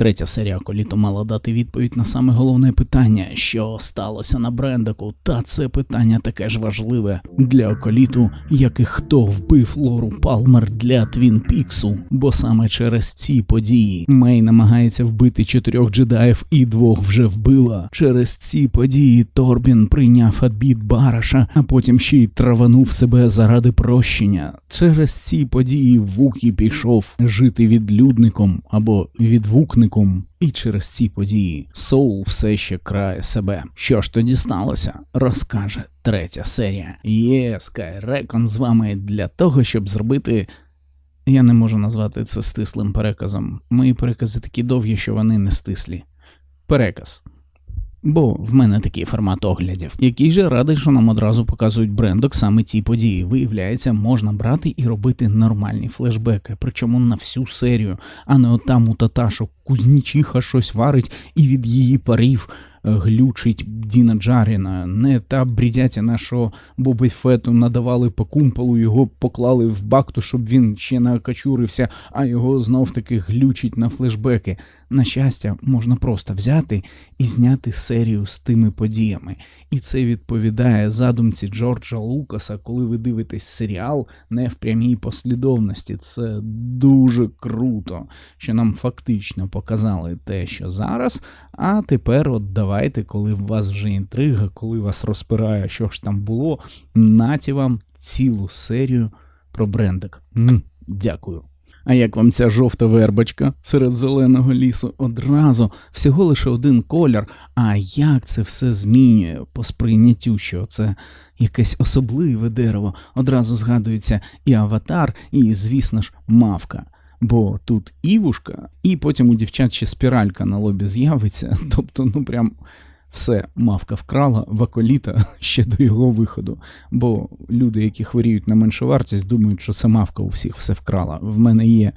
Третя серія Коліто мала дати відповідь на саме головне питання, що сталося на Брендаку. Та це питання таке ж важливе для Околіту, як і хто вбив Лору Палмер для Твін Піксу. Бо саме через ці події Мей намагається вбити чотирьох джедаїв і двох вже вбила. Через ці події Торбін прийняв обід Бараша, а потім ще й траванув себе заради прощення. Через ці події Вукі пішов жити відлюдником або відвукником. І через ці події Соул все ще крає себе. Що ж тоді сталося, розкаже третя серія. Є Скайрекон з вами для того, щоб зробити. Я не можу назвати це стислим переказом. Мої перекази такі довгі, що вони не стислі. Переказ. Бо в мене такий формат оглядів, який же радий, що нам одразу показують брендок саме ці події. Виявляється, можна брати і робити нормальні флешбеки, причому на всю серію, а не отам у таташок кузнічиха щось варить і від її парів глючить Діна Джаріна. Не та брідятіна, що Бобі Фету надавали по кумполу, його поклали в бакту, щоб він ще не окачурився, а його знов таки глючить на флешбеки. На щастя, можна просто взяти і зняти серію з тими подіями. І це відповідає задумці Джорджа Лукаса, коли ви дивитесь серіал не в прямій послідовності. Це дуже круто, що нам фактично показали те, що зараз. А тепер, от давайте, коли в вас вже інтрига, коли вас розпирає, що ж там було, наті вам цілу серію про брендик. Дякую. А як вам ця жовта вербочка серед зеленого лісу? Одразу всього лише один колір. А як це все змінює по сприйняттю, що це якесь особливе дерево? Одразу згадується і аватар, і, звісно ж, мавка. Бо тут івушка, і потім у дівчат ще спіралька на лобі з'явиться. Тобто, ну прям все мавка вкрала в аколіта ще до його виходу. Бо люди, які хворіють на меншу вартість, думають, що це мавка у всіх все вкрала. В мене є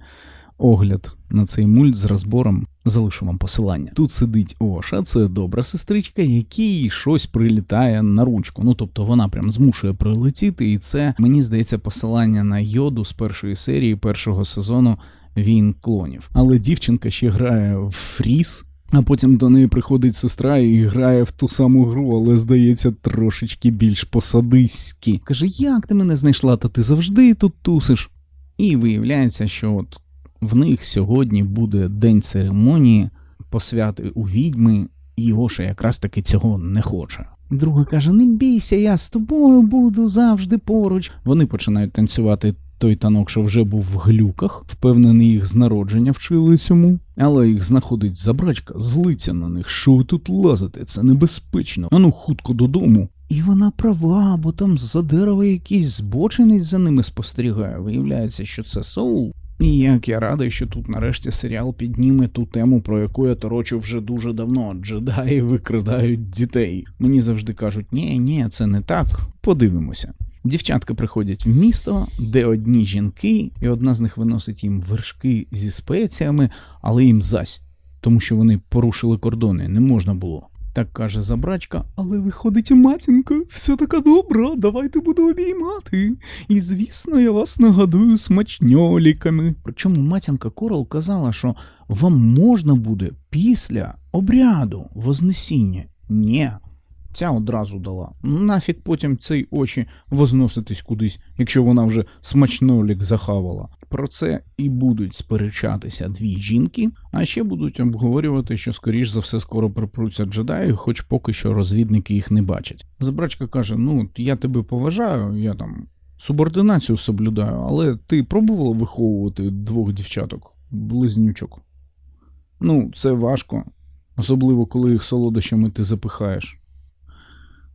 огляд на цей мульт з розбором. Залишу вам посилання. Тут сидить Оша, це добра сестричка, якій щось прилітає на ручку. Ну тобто вона прям змушує прилетіти, і це мені здається посилання на йоду з першої серії першого сезону Війн клонів. Але дівчинка ще грає в фріз. А потім до неї приходить сестра і грає в ту саму гру, але здається трошечки більш посадиськи. Каже, як ти мене знайшла, та ти завжди тут тусиш. І виявляється, що от в них сьогодні буде день церемонії, посвяти у відьми, і Гоша якраз таки цього не хоче. Друга каже: Не бійся, я з тобою буду завжди поруч. Вони починають танцювати той танок, що вже був в глюках, впевнений, їх з народження вчили цьому, але їх знаходить забрачка, злиться на них, що ви тут лазите, це небезпечно. Ану хутко додому. І вона права, бо там за дерева якийсь збочинець за ними спостерігає. Виявляється, що це Соул. І як я радий, що тут нарешті серіал підніме ту тему, про яку я торочу вже дуже давно. Джедаї викрадають дітей. Мені завжди кажуть, ні, ні, це не так. Подивимося. Дівчатка приходять в місто, де одні жінки, і одна з них виносить їм вершки зі спеціями, але їм зась, тому що вони порушили кордони, не можна було. Так каже забрачка, але виходить матінка, все така добра, давайте буду обіймати. І звісно, я вас нагадую смачньоліками. Причому матінка Корол казала, що вам можна буде після обряду Вознесіння. Ні. Ця одразу дала. Нафіг потім цей очі возноситись кудись, якщо вона вже смачнолік захавала. Про це і будуть сперечатися дві жінки, а ще будуть обговорювати, що скоріш за все скоро припруться джедаї, хоч поки що розвідники їх не бачать. Забрачка каже: Ну, я тебе поважаю, я там субординацію соблюдаю, але ти пробувала виховувати двох дівчаток, близнючок? Ну, це важко, особливо коли їх солодощами ти запихаєш.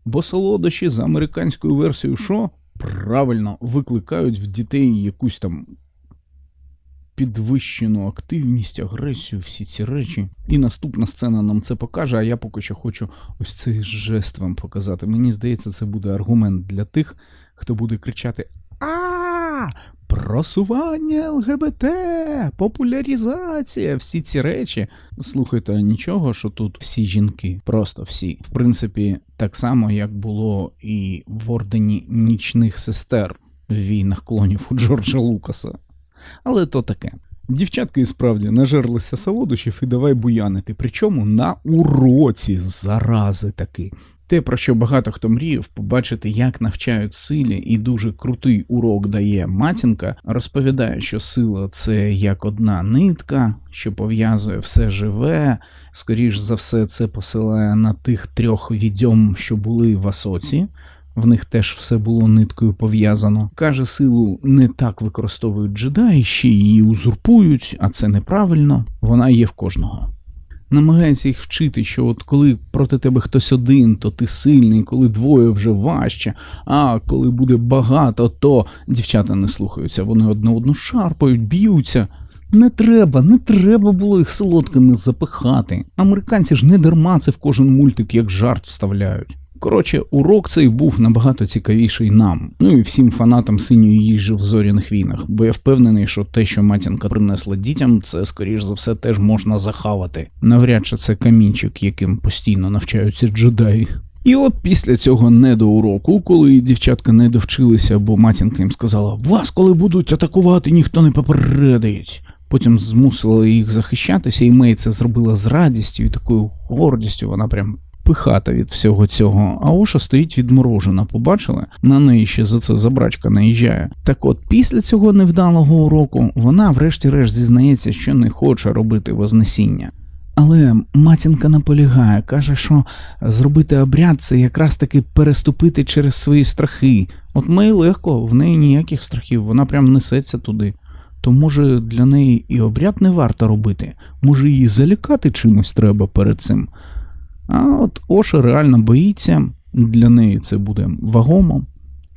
Бо солодощі за американською версією, що правильно викликають в дітей якусь там підвищену активність, агресію, всі ці речі. І наступна сцена нам це покаже, а я поки що хочу ось цей жест вам показати. Мені здається, це буде аргумент для тих, хто буде кричати А, просування ЛГБТ, популяризація, всі ці речі. Слухайте, нічого, що тут всі жінки, просто всі. В принципі, так само, як було і в ордені нічних сестер в війнах клонів у Джорджа Лукаса. Але то таке. Дівчатки і справді нажерлися солодощів і давай буянити, причому на уроці зарази таки. Те, про що багато хто мріяв, побачити, як навчають силі, і дуже крутий урок дає матінка, розповідає, що сила це як одна нитка, що пов'язує все живе. Скоріш за все, це посилає на тих трьох відьом, що були в Асоці. В них теж все було ниткою пов'язано. Каже, силу не так використовують джедаї, ще її узурпують, а це неправильно. Вона є в кожного. Намагається їх вчити, що от коли проти тебе хтось один, то ти сильний, коли двоє вже важче, а коли буде багато, то дівчата не слухаються, вони одне одну шарпають, б'ються. Не треба, не треба було їх солодкими запихати. Американці ж не дарма це в кожен мультик як жарт вставляють. Коротше, урок цей був набагато цікавіший нам, ну і всім фанатам синьої їжі в зоряних війнах, бо я впевнений, що те, що матінка принесла дітям, це скоріш за все теж можна захавати. Навряд чи це камінчик, яким постійно навчаються джедаї. І от після цього недоуроку, коли дівчатка не довчилися, бо матінка їм сказала: Вас, коли будуть атакувати, ніхто не попередить. Потім змусила їх захищатися, і Мей це зробила з радістю і такою гордістю. Вона прям пихата від всього цього, а Оша стоїть відморожена, побачили? На неї ще за це забрачка наїжджає. Так от, після цього невдалого уроку вона, врешті-решт, зізнається, що не хоче робити вознесіння. Але матінка наполягає, каже, що зробити обряд це якраз таки переступити через свої страхи. От Мей легко, в неї ніяких страхів, вона прям несеться туди. То може для неї і обряд не варто робити, може її залякати чимось треба перед цим. А от Оша реально боїться, для неї це буде вагомо.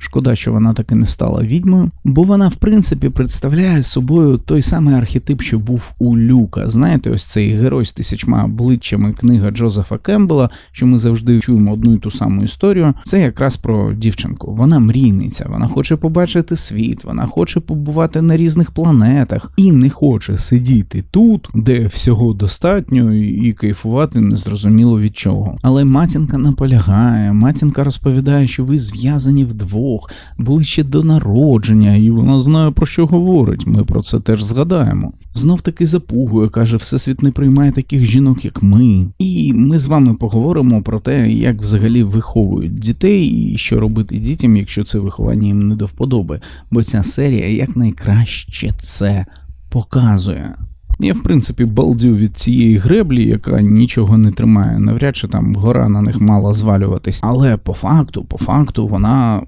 Шкода, що вона таки не стала відьмою, бо вона, в принципі, представляє собою той самий архетип, що був у Люка. Знаєте, ось цей герой з тисячма обличчями книга Джозефа Кембела, що ми завжди чуємо одну і ту саму історію. Це якраз про дівчинку. Вона мрійниця, вона хоче побачити світ, вона хоче побувати на різних планетах і не хоче сидіти тут, де всього достатньо, і кайфувати незрозуміло від чого. Але матінка наполягає, матінка розповідає, що ви зв'язані вдвох були ще до народження, і вона знає про що говорить. Ми про це теж згадаємо. Знов таки запугує, каже, всесвіт не приймає таких жінок, як ми. І ми з вами поговоримо про те, як взагалі виховують дітей і що робити дітям, якщо це виховання їм не до вподоби. Бо ця серія якнайкраще це показує. Я, в принципі, балдю від цієї греблі, яка нічого не тримає, навряд чи там гора на них мала звалюватись. Але по факту, по факту, вона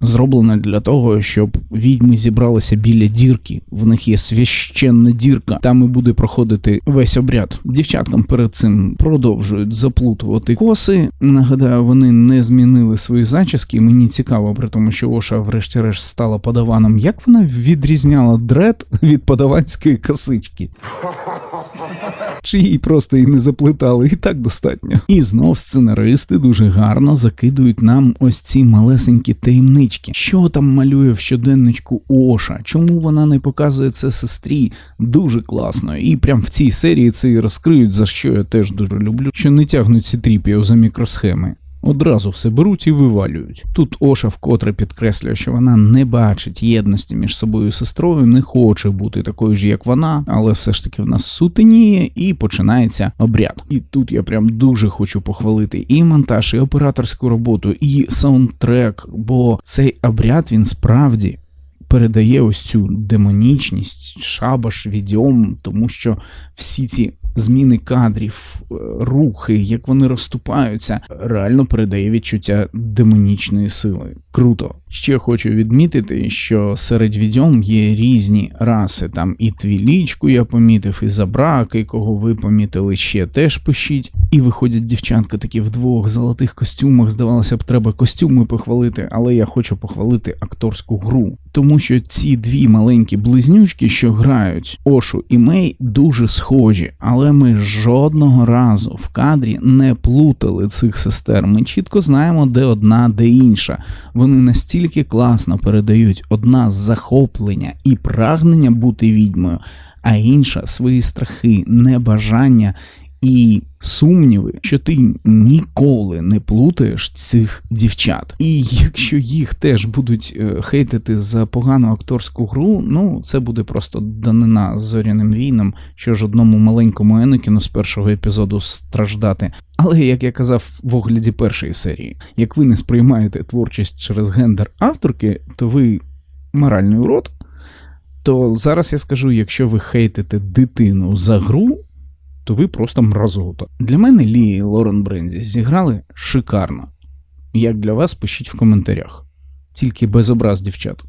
зроблена для того, щоб відьми зібралися біля дірки. В них є священна дірка. Там і буде проходити весь обряд. Дівчаткам перед цим продовжують заплутувати коси. Нагадаю, вони не змінили свої зачіски. Мені цікаво, при тому, що Оша, врешті-решт, стала подаваном. Як вона відрізняла дред від подаванської косички? Чи її просто і не заплетали, і так достатньо. І знов сценаристи дуже гарно закидують нам ось ці малесенькі таємнички. Що там малює в щоденничку Оша? Чому вона не показує це сестрі? Дуже класно. І прям в цій серії це і розкриють, за що я теж дуже люблю, що не тягнуть ці тріпіо за мікросхеми. Одразу все беруть і вивалюють. Тут Оша вкотре підкреслює, що вона не бачить єдності між собою і сестрою, не хоче бути такою ж, як вона, але все ж таки в нас сутеніє і починається обряд. І тут я прям дуже хочу похвалити і монтаж, і операторську роботу, і саундтрек, бо цей обряд він справді. Передає ось цю демонічність, шабаш, відьом, тому що всі ці зміни кадрів, е, рухи, як вони розступаються, реально передає відчуття демонічної сили. Круто. Ще хочу відмітити, що серед відьом є різні раси. Там і твілічку я помітив, і забраки, кого ви помітили, ще теж пишіть. І виходять дівчатка такі в двох золотих костюмах. Здавалося б, треба костюми похвалити, але я хочу похвалити акторську гру. Тому що ці дві маленькі близнючки, що грають Ошу і Мей, дуже схожі, але ми жодного разу в кадрі не плутали цих сестер. Ми чітко знаємо, де одна, де інша. Вони настільки класно передають одна захоплення і прагнення бути відьмою, а інша свої страхи, небажання і сумніви, що ти ніколи не плутаєш цих дівчат. І якщо їх теж будуть е, хейтити за погану акторську гру, ну це буде просто данина зоряним війнам, що ж одному маленькому Енекіну з першого епізоду страждати. Але як я казав в огляді першої серії, як ви не сприймаєте творчість через гендер авторки, то ви моральний урод. То зараз я скажу, якщо ви хейтите дитину за гру, то ви просто мразота. Для мене Лі і Лорен Бренді зіграли шикарно. Як для вас, пишіть в коментарях. Тільки без образ дівчат.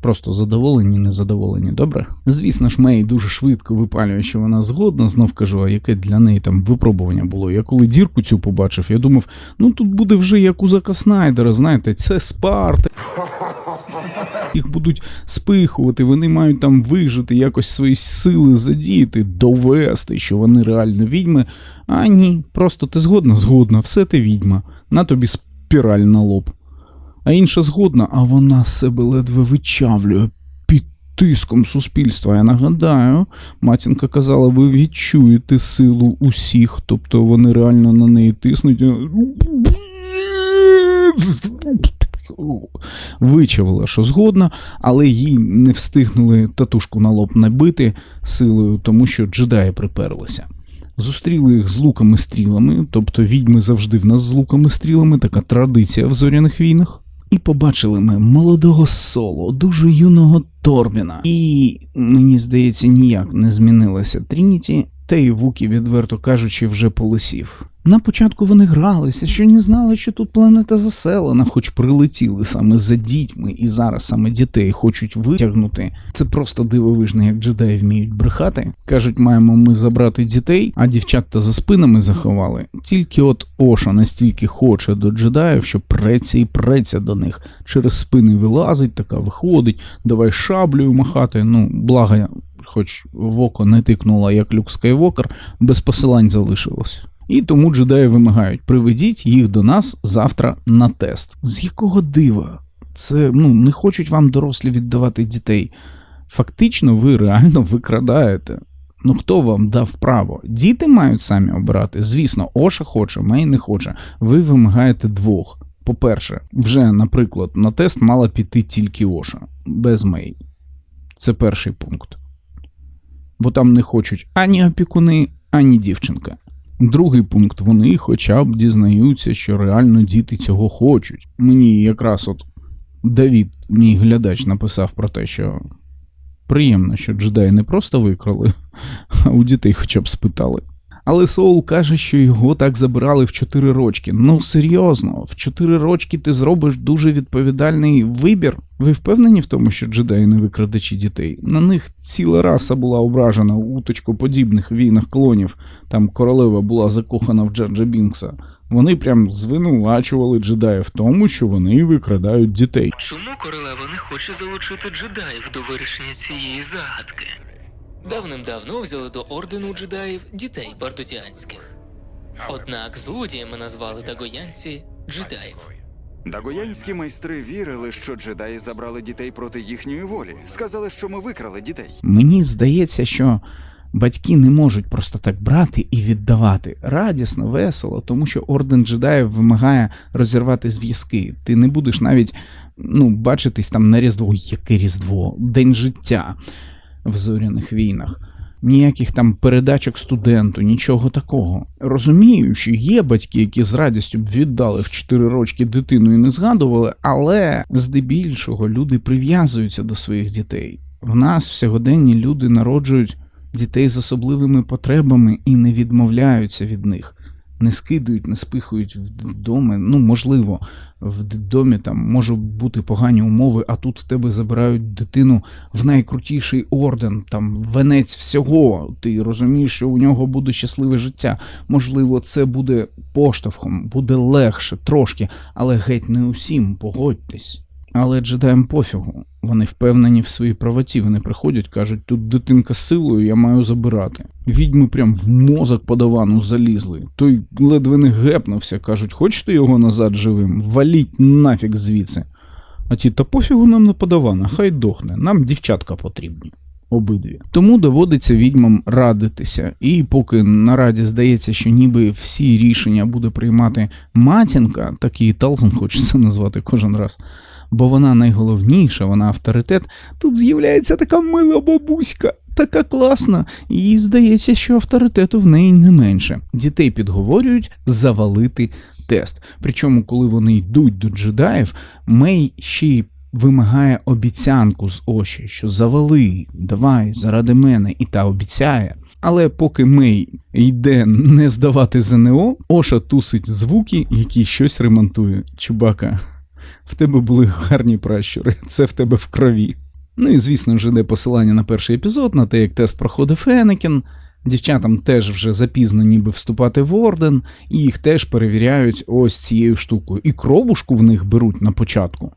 Просто задоволені, незадоволені, добре? Звісно ж, Мей дуже швидко випалює, що вона згодна, знов кажу, а яке для неї там випробування було. Я коли дірку цю побачив, я думав, ну тут буде вже як у Зака Снайдера, знаєте, це Спарта. Їх будуть спихувати, вони мають там вижити, якось свої сили задіяти, довести, що вони реально відьми. А ні, просто ти згодна, згодна, все ти відьма. На тобі спіраль на лоб. А інша згодна, а вона себе ледве вичавлює під тиском суспільства. Я нагадаю, матінка казала, ви відчуєте силу усіх, тобто вони реально на неї тиснуть. Вичавила, що згодна, але їй не встигнули татушку на лоб набити силою, тому що джедаї приперлися. Зустріли їх з луками стрілами, тобто відьми завжди в нас з луками стрілами, така традиція в зоряних війнах. І побачили ми молодого соло, дуже юного Торбіна. І мені здається, ніяк не змінилася Трініті, та й Вукі, відверто кажучи, вже полисів. На початку вони гралися, що не знали, що тут планета заселена, хоч прилетіли саме за дітьми, і зараз саме дітей хочуть витягнути. Це просто дивовижно, як джедаї вміють брехати. Кажуть, маємо ми забрати дітей, а дівчата за спинами заховали. Тільки от Оша настільки хоче до джедаїв, що преться і преться до них. Через спини вилазить, така виходить, давай шаблею махати. Ну, благо, хоч в око не тикнула, як люк Скайвокер, без посилань залишилось. І тому джедаї вимагають: приведіть їх до нас завтра на тест. З якого дива? Це ну не хочуть вам дорослі віддавати дітей. Фактично, ви реально викрадаєте. Ну хто вам дав право? Діти мають самі обирати. Звісно, Оша хоче, Мей не хоче. Ви вимагаєте двох. По-перше, вже, наприклад, на тест мала піти тільки Оша, без Мей. Це перший пункт. Бо там не хочуть ані опікуни, ані дівчинка. Другий пункт вони хоча б дізнаються, що реально діти цього хочуть. Мені якраз от Давід, мій глядач, написав про те, що приємно, що джедаї не просто викрали, а у дітей хоча б спитали. Але Соул каже, що його так забирали в 4 рочки. Ну серйозно, в 4 рочки ти зробиш дуже відповідальний вибір. Ви впевнені в тому, що джедаї не викрадачі дітей? На них ціла раса була ображена у уточкоподібних війнах клонів. Там королева була закохана в Джаджа Бінкса. Вони прям звинувачували джедаїв в тому, що вони викрадають дітей. Чому королева не хоче залучити джедаїв до вирішення цієї загадки? Давним-давно взяли до ордену джедаїв дітей бардутіанських. Однак злодіями назвали дагоянці джедаїв. Дагоянські майстри вірили, що джедаї забрали дітей проти їхньої волі. Сказали, що ми викрали дітей. Мені здається, що батьки не можуть просто так брати і віддавати радісно, весело, тому що орден джедаїв вимагає розірвати зв'язки. Ти не будеш навіть ну, бачитись там на Різдво, Ой, яке Різдво, День життя в зоряних війнах. Ніяких там передачок студенту, нічого такого. Розумію, що є батьки, які з радістю б віддали в 4 рочки дитину і не згадували, але здебільшого люди прив'язуються до своїх дітей. В нас в сьогоденні люди народжують дітей з особливими потребами і не відмовляються від них. Не скидують, не спихують в доми. Ну, можливо, в домі там можуть бути погані умови, а тут в тебе забирають дитину в найкрутіший орден, там венець всього. Ти розумієш, що у нього буде щасливе життя. Можливо, це буде поштовхом, буде легше трошки, але геть не усім, погодьтесь. Але джедаям пофігу. Вони впевнені в своїй правоті. Вони приходять, кажуть, тут дитинка з силою, я маю забирати. Відьми прям в мозок подавану залізли. Той ледве не гепнувся, кажуть, хочете його назад живим? Валіть нафіг звідси. А ті, та пофігу нам на подавана, хай дохне, нам дівчатка потрібні. обидві. Тому доводиться відьмам радитися. І поки на раді здається, що ніби всі рішення буде приймати матінка, так і Талзен хочеться назвати кожен раз. Бо вона найголовніша, вона авторитет. Тут з'являється така мила бабуська, така класна, і здається, що авторитету в неї не менше. Дітей підговорюють завалити тест. Причому, коли вони йдуть до джедаїв, Мей ще й вимагає обіцянку з Оші, що завали, давай, заради мене, і та обіцяє. Але поки Мей йде не здавати ЗНО, Оша тусить звуки, які щось ремонтує. Чубака, в тебе були гарні пращури, це в тебе в крові. Ну і звісно ж іде посилання на перший епізод, на те, як тест проходив Фенекін. Дівчатам теж вже запізно ніби вступати в орден, і їх теж перевіряють ось цією штукою. І кровушку в них беруть на початку.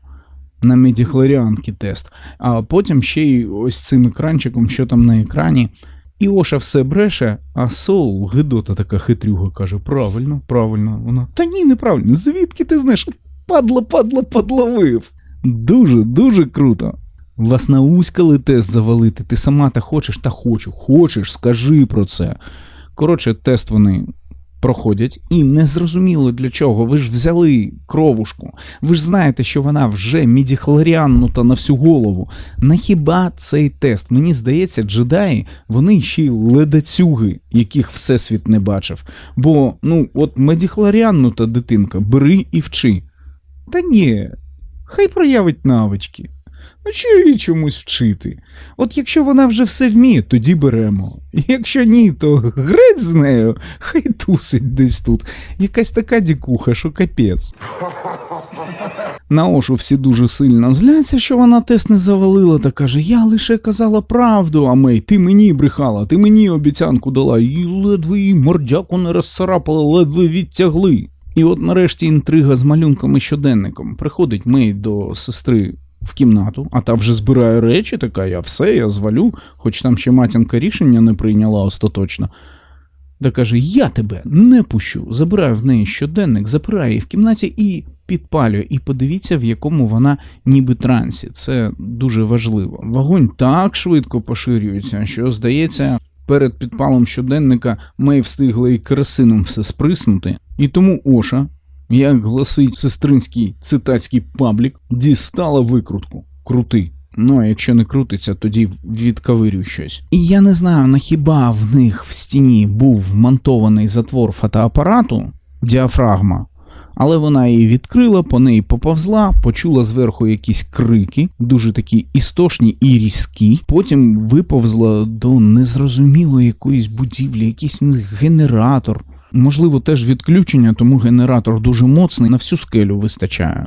На медіхлоріанки тест, а потім ще й ось цим екранчиком, що там на екрані. І Оша все бреше, а Соул, гидота така хитрюга, каже: правильно, правильно. Вона та ні, неправильно. Звідки ти знаєш? Падла, падла, подловив. Дуже, дуже круто. Вас науськали тест завалити, ти сама та хочеш, та хочу. Хочеш, скажи про це. Коротше, тест вони проходять, і незрозуміло для чого. Ви ж взяли кровушку. Ви ж знаєте, що вона вже мідіхлоріаннута на всю голову. На хіба цей тест? Мені здається, джедаї, вони ще й ледацюги, яких всесвіт не бачив. Бо, ну, от медіхлоріаннута дитинка, бери і вчи. Та ні, хай проявить навички. Ну, що її чомусь вчити? От якщо вона вже все вміє, тоді беремо. Якщо ні, то греть з нею, хай тусить десь тут. Якась така дікуха, що капець. На Ошу всі дуже сильно зляться, що вона тест не завалила, та каже: Я лише казала правду, а Мей, ти мені брехала, ти мені обіцянку дала, і ледве її мордяку не розцарапали, ледве відтягли. І от нарешті інтрига з малюнком і щоденником. Приходить Мей до сестри в кімнату, а та вже збирає речі, така, я все, я звалю, хоч там ще матінка рішення не прийняла остаточно. Та каже: Я тебе не пущу. Забираю в неї щоденник, запираю її в кімнаті і підпалюю. І подивіться, в якому вона ніби трансі. Це дуже важливо. Вогонь так швидко поширюється, що здається, перед підпалом щоденника Мей встигла і керосином все сприснути. І тому Оша, як гласить сестринський цитатський паблік, дістала викрутку. Крути. Ну, а якщо не крутиться, тоді відкавирюй щось. І я не знаю, на хіба в них в стіні був вмонтований затвор фотоапарату, діафрагма, але вона її відкрила, по неї поповзла, почула зверху якісь крики, дуже такі істошні і різкі. Потім виповзла до незрозумілої якоїсь будівлі, якийсь генератор. Можливо, теж відключення, тому генератор дуже моцний, на всю скелю вистачає.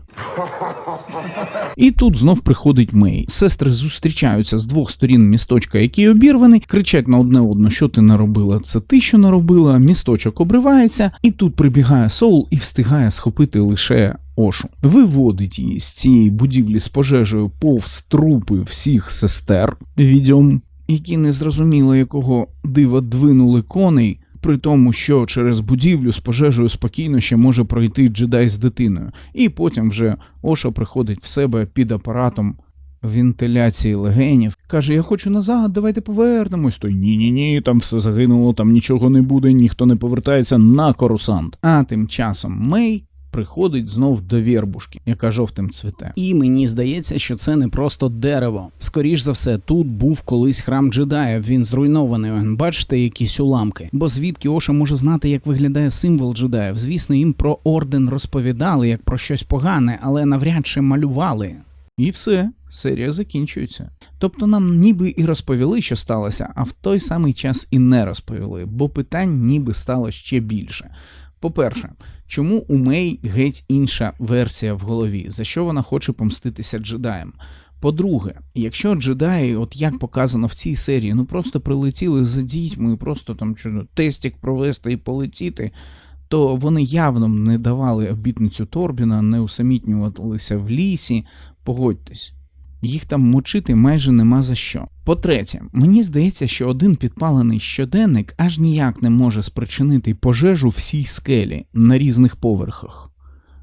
І тут знов приходить Мей. Сестри зустрічаються з двох сторін місточка, який обірваний, кричать на одне одну, що ти наробила. Це ти, що наробила. Місточок обривається, і тут прибігає Соул і встигає схопити лише Ошу. Виводить її з цієї будівлі з пожежею повз трупи всіх сестер, відьом, які незрозуміло якого дива двинули коней. При тому, що через будівлю з пожежею спокійно ще може пройти джедай з дитиною, і потім вже Оша приходить в себе під апаратом вентиляції легенів, каже: Я хочу назад, давайте повернемось. Той ні, ні, ні, там все загинуло, там нічого не буде, ніхто не повертається на корусант. А тим часом Мей. Приходить знов до вірбушки, яка жовтим цвіте. І мені здається, що це не просто дерево. Скоріш за все, тут був колись храм джедаїв. Він зруйнований. Бачите, якісь уламки. Бо звідки Оша може знати, як виглядає символ джедаїв? Звісно, їм про орден розповідали як про щось погане, але навряд чи малювали. І все, серія закінчується. Тобто нам ніби і розповіли, що сталося, а в той самий час і не розповіли, бо питань ніби стало ще більше. По-перше, чому у Мей геть інша версія в голові, за що вона хоче помститися джедаєм? По-друге, якщо джедаї, от як показано в цій серії, ну просто прилетіли за дітьми, просто там що, тестик провести і полетіти, то вони явно не давали обітницю Торбіна, не усамітнювалися в лісі. Погодьтесь. Їх там мочити майже нема за що. По-третє, мені здається, що один підпалений щоденник аж ніяк не може спричинити пожежу всій скелі на різних поверхах.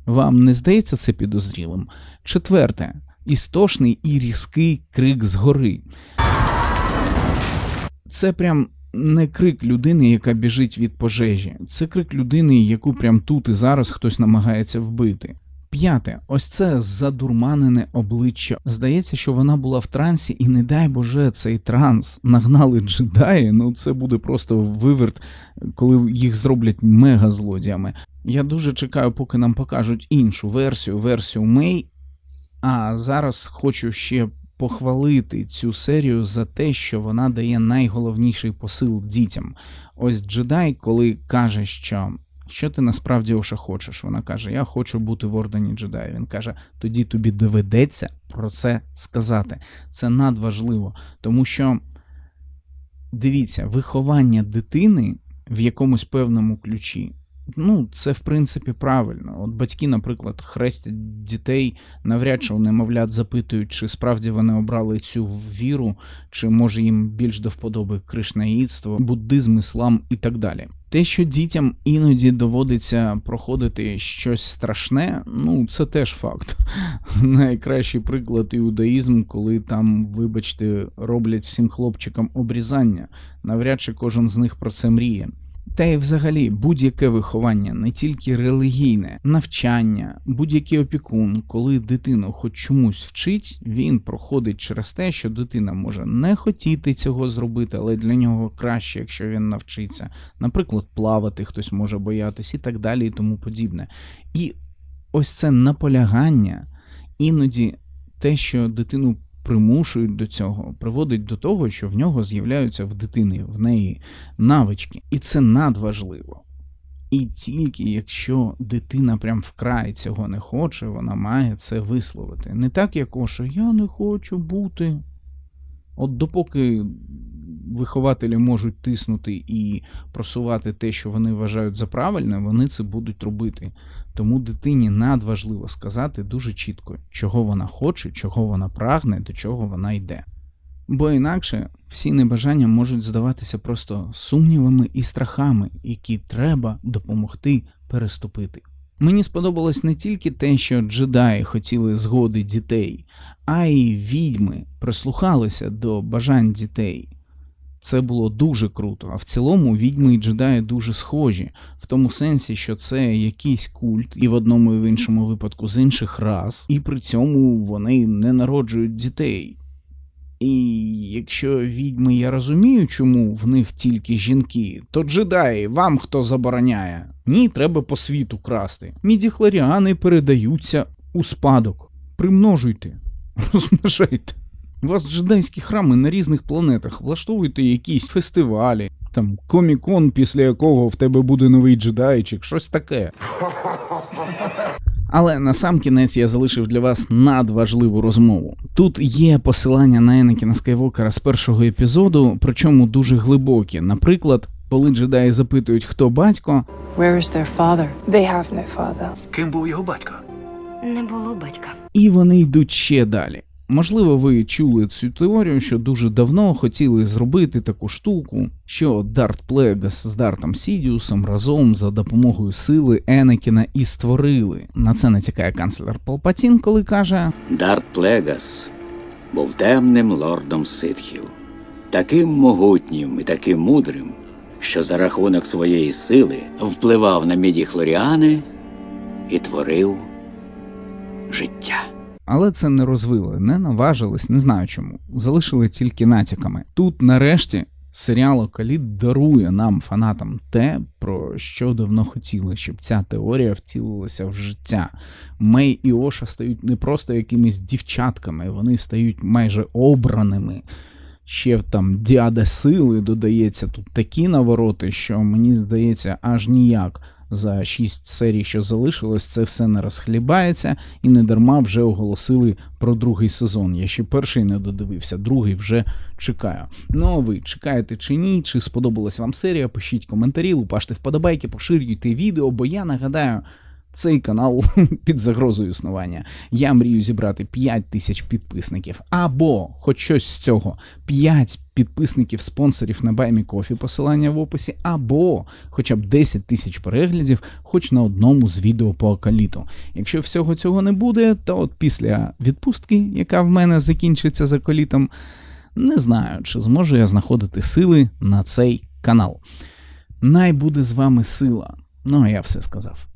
Вам не здається це підозрілим? Четверте, істошний і різкий крик згори. Це прям не крик людини, яка біжить від пожежі. Це крик людини, яку прям тут і зараз хтось намагається вбити. П'яте, ось це задурманене обличчя. Здається, що вона була в трансі, і не дай Боже, цей транс нагнали джедаї. Ну це буде просто виверт, коли їх зроблять мега-злодіями. Я дуже чекаю, поки нам покажуть іншу версію, версію Мей. А зараз хочу ще похвалити цю серію за те, що вона дає найголовніший посил дітям. Ось джедай, коли каже, що. Що ти насправді Оша хочеш? Вона каже: Я хочу бути в ордені джедаїв. Він каже: тоді тобі доведеться про це сказати. Це надважливо, тому що дивіться, виховання дитини в якомусь певному ключі. Ну, це в принципі правильно. От батьки, наприклад, хрестять дітей, навряд чи у немовлят запитують, чи справді вони обрали цю віру, чи може їм більш до вподоби кришнаїдство, буддизм, іслам і так далі. Те, що дітям іноді доводиться проходити щось страшне, ну це теж факт. Найкращий приклад іудаїзм, коли там, вибачте, роблять всім хлопчикам обрізання. Навряд чи кожен з них про це мріє. Та й взагалі будь-яке виховання, не тільки релігійне, навчання, будь-який опікун, коли дитину хоч чомусь вчить, він проходить через те, що дитина може не хотіти цього зробити, але для нього краще, якщо він навчиться. Наприклад, плавати хтось може боятись і так далі, і тому подібне. І ось це наполягання, іноді те, що дитину примушують до цього, приводить до того, що в нього з'являються в дитини, в неї навички. І це надважливо. І тільки якщо дитина прям вкрай цього не хоче, вона має це висловити. Не так, як Оша, я не хочу бути. От допоки вихователі можуть тиснути і просувати те, що вони вважають за правильне, вони це будуть робити. Тому дитині надважливо сказати дуже чітко, чого вона хоче, чого вона прагне, до чого вона йде. Бо інакше всі небажання можуть здаватися просто сумнівами і страхами, які треба допомогти переступити. Мені сподобалось не тільки те, що джедаї хотіли згоди дітей, а й відьми прислухалися до бажань дітей. Це було дуже круто. А в цілому відьми і джедаї дуже схожі, в тому сенсі, що це якийсь культ, і в одному і в іншому випадку з інших рас, і при цьому вони не народжують дітей. І якщо відьми я розумію, чому в них тільки жінки, то джедаї, вам хто забороняє? Ні, треба по світу красти. Мідіхлоріани передаються у спадок. Примножуйте, розмножайте. У вас джедайські храми на різних планетах, влаштовуйте якісь фестивалі, там комікон, після якого в тебе буде новий джедайчик, щось таке. Але на сам кінець я залишив для вас надважливу розмову. Тут є посилання на Енекіна Скайвокера з першого епізоду, причому дуже глибокі. Наприклад, коли джедаї запитують, хто батько, Where is their father? They have no father. Ким був його батько? Не було батька. і вони йдуть ще далі. Можливо, ви чули цю теорію, що дуже давно хотіли зробити таку штуку, що Дарт Плегас з Дартом Сідіусом разом за допомогою сили Енекіна і створили. На це натякає канцлер Палпатін, коли каже: Дарт Плегас був темним лордом ситхів, таким могутнім і таким мудрим, що за рахунок своєї сили впливав на мідіхлоріани і творив життя. Але це не розвили, не наважились, не знаю чому. Залишили тільки натяками. Тут, нарешті, серіал Окаліт дарує нам, фанатам, те, про що давно хотіли, щоб ця теорія втілилася в життя. Мей і Оша стають не просто якимись дівчатками, вони стають майже обраними. Ще там діада сили додається тут такі навороти, що мені здається, аж ніяк. За шість серій, що залишилось, це все не розхлібається, і не дарма вже оголосили про другий сезон. Я ще перший не додивився, другий вже чекаю. Ну а ви чекаєте чи ні? Чи сподобалась вам серія? Пишіть коментарі, лупаште вподобайки, поширюйте відео, бо я нагадаю. Цей канал під загрозою існування. Я мрію зібрати 5 тисяч підписників. Або, хоч щось з цього, 5 підписників спонсорів на Кофі, посилання в описі, або хоча б 10 тисяч переглядів, хоч на одному з відео по акаліту. Якщо всього цього не буде, то от після відпустки, яка в мене закінчиться за колітом, Не знаю, чи зможу я знаходити сили на цей канал. Най буде з вами сила. Ну, а я все сказав.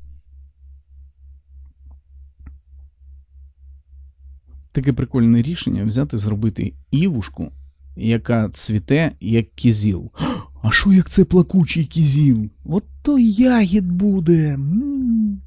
Таке прикольне рішення взяти зробити івушку, яка цвіте як кізіл. А що як це плакучий кізіл? От то ягід буде. м